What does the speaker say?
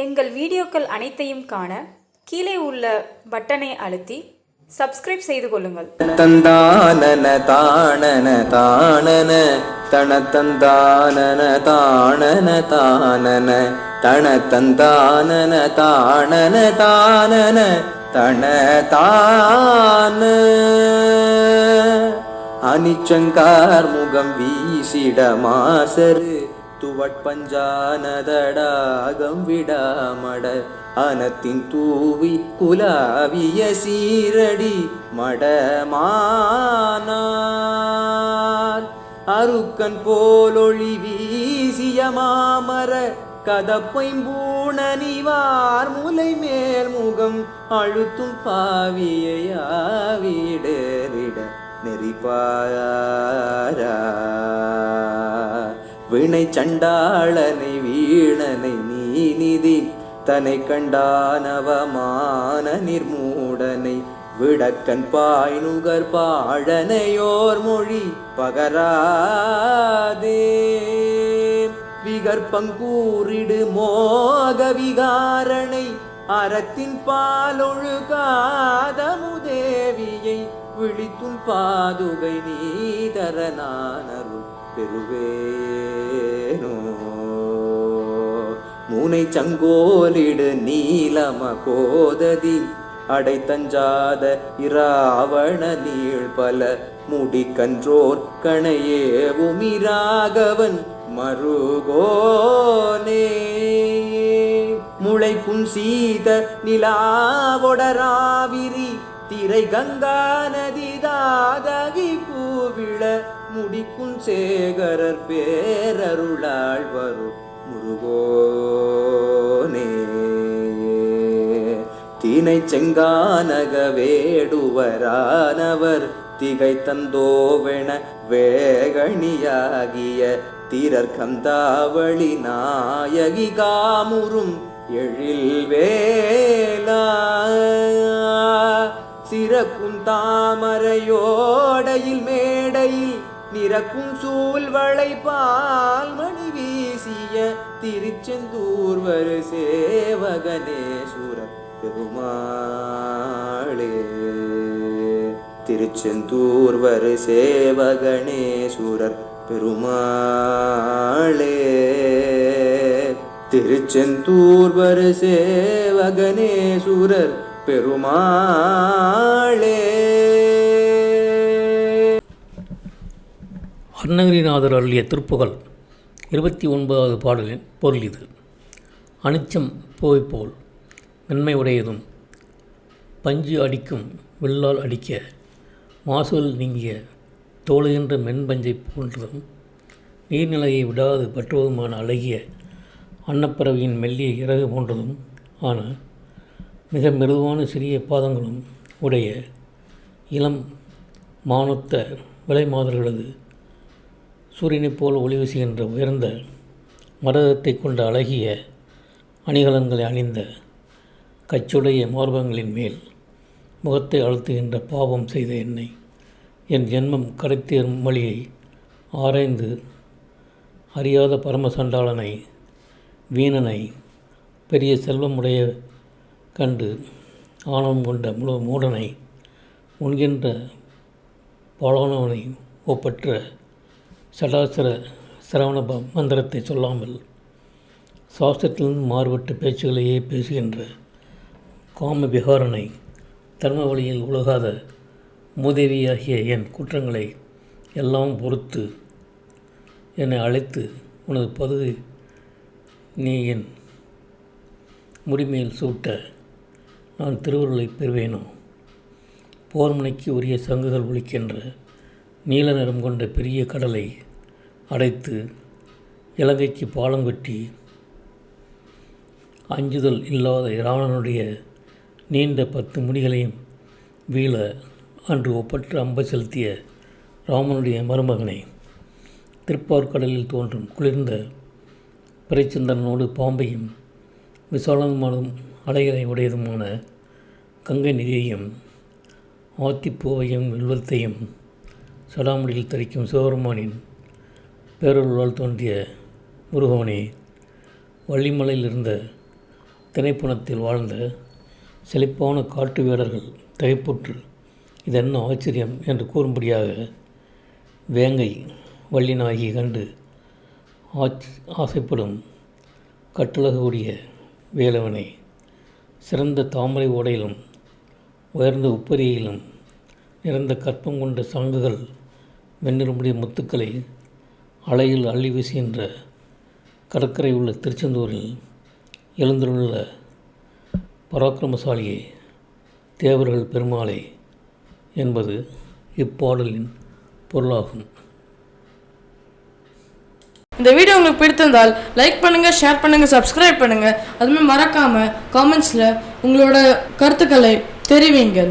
எங்கள் வீடியோக்கள் அனைத்தையும் காண கீழே உள்ள பட்டனை அழுத்தி சப்ஸ்கிரைப் செய்து கொள்ளுங்கள். தந்தானன தானன தானன தனத்தந்தானன தானன தானன தனத்தந்தானன தானன தானன தன தான அனிச்சங்கார் முகம் வீசிட மாசரு துவட்பஞ்சானதடாகம் விடாமட அனத்தின் தூவி குலாவிய சீரடி மடமானார். அருக்கன் போலொழி வீசிய மாமர கதப்பைம்பூணனிவார் முலை மேல் முகம் அழுத்தும் பாவியையாவிடரிட நெறிப்பாரா வினை சண்டாளனை வீணனை நீநிதி தனை கண்டானவமான நிர்மூடனை விடக்கன் பாய் நுகர் பாழனையோர் மொழி பகராதே. விகற்பங்கூறிடு மோக விகாரணை அறத்தின் பாலொழுகாதமுதேவியை விழித்தும் பாதுகை நீதரனானருள் பெறுவேனோ? மூனை சங்கோலிடு நீலம கோததி அடைத்தஞ்சாத இராவண நீள் பல முடி கன்றோர் கணையேவுமிராகவன் மருகோனே. முளைக்கும் சீத நிலாவொடராவிரி திரை கங்கா நதி தாதகி பூவிழ முடிக்கும் சேகரர் பேரருளாள் வரும் முருகோனே. தீனை செங்கானக வேடுவரானவர் திகை தந்தோவென வேகணியாகிய தீரர் கந்தாவளி நாயகி காமுறும் எழில் வேலா. சிறக்கும் தாமரையோடையில் மேடையில் நிறக்கும் சூழ்வளை பால் மணி வீசிய திருச்செந்தூர்வர் சேவகனேஸ்வர பெருமாளே திருச்செந்தூர்வர் சேவகணேஸ்வரர் பெருமாளே திருச்செந்தூர் திருச்செந்தூர்வர் சேவகணேஸ்வரர் பெருமாளே அருணகிரிநாதர் அருளிய திருப்புகழ் இருபத்தி ஒன்பதாவது பாடலின் பொருள் இது. அனிச்சம் போய் போல் மென்மை உடையதும் பஞ்சு அடிக்கும் வில்லால் அடிக்க மாசுல் நீங்கிய தோழுகின்ற மென்பஞ்சை போன்றதும் நீர்நிலையை விடாது பற்றுவதுமான அழகிய அன்னப்பறவையின் மெல்லிய இறகு போன்றதும் ஆன மிக மிருதுவான சிறிய பாதங்களும் உடைய இளம் மானொத்த விலை மாதர்களது சூரியனைப் போல் ஒளி வீசுகின்ற உயர்ந்த மரதத்தை கொண்ட அழகிய அணிகலன்களை அணிந்த கச்சுடைய மார்பங்களின் மேல் முகத்தை அழுத்துகின்ற பாவம் செய்த என்னை என் ஜென்மம் கரைத்தேறும் வழியை ஆராய்ந்து அறியாத பரமசண்டாளனை வீணனை பெரிய செல்வமுடைய கண்டு ஆணவம் கொண்ட முழு மூடனை உண்கின்ற பாலானவனை ஒப்பற்ற சடாசர சிரவண ப- மந்திரத்தை சொல்லாமல் சாஸ்திரத்திலிருந்து மாறுபட்ட பேச்சுகளையே பேசுகின்ற காம விகாரனை தர்ம வழியில் உலகாத மூதேவியாகிய என் குற்றங்களை எல்லாம் பொறுத்து என்னை அழைத்து உனது பதவி நீ என் முடிமையில் சூட்ட நான் திருவருளை பெறுவேனோ? போர்முனைக்கு உரிய சங்குகள் ஒழிக்கின்ற நீல நிறம் கொண்ட பெரிய கடலை அடைத்து இலங்கைக்கு பாலம் கட்டி அஞ்சுதல் இல்லாத இராவணனுடைய நீண்ட பத்து முடிகளையும் வீழ அன்று ஒப்பற்ற அம்பை செலுத்திய ராமனுடைய மருமகனை திருப்பார்கடலில் தோன்றும் குளிர்ந்த பிறைச்சந்திரனோடு பாம்பையும் விசாலமானதும் அலைகளை உடையதுமான கங்கை நிதியையும் ஆத்திப்பூவையும் வில்வத்தையும் சடாமுடியில் தரிக்கும் சிவபெருமானின் பேரொருளால் தோன்றிய முருகவனே வள்ளிமலையில் இருந்த திணைப்புணத்தில் வாழ்ந்த செழிப்பான காட்டு வேடர்கள் தகைப்புற்று இதென்ன ஆச்சரியம் என்று கூறும்படியாக வேங்கை வள்ளினாகி கண்டு ஆச் ஆசைப்படும் கட்டழகுடைய வேலவனை சிறந்த தாமரை ஓடையிலும் உயர்ந்த உப்பரியிலும் நிறந்த கற்பம் கொண்ட சங்குகள் வெண்ணிறமுடைய முத்துக்களை அலையில் அள்ளி வீசுகின்ற கடற்கரை உள்ள திருச்செந்தூரில் எழுந்துள்ள பராக்கிரமசாலியே தேவர்கள் பெருமாளே என்பது இப்பாடலின் பொருளாகும். இந்த வீடியோ உங்களுக்கு பிடித்திருந்தால் லைக் பண்ணுங்கள் ஷேர் பண்ணுங்கள் சப்ஸ்கிரைப் பண்ணுங்கள் அதுமாதிரி மறக்காமல் காமெண்ட்ஸில் உங்களோட கருத்துக்களை தெரிவிங்கள்.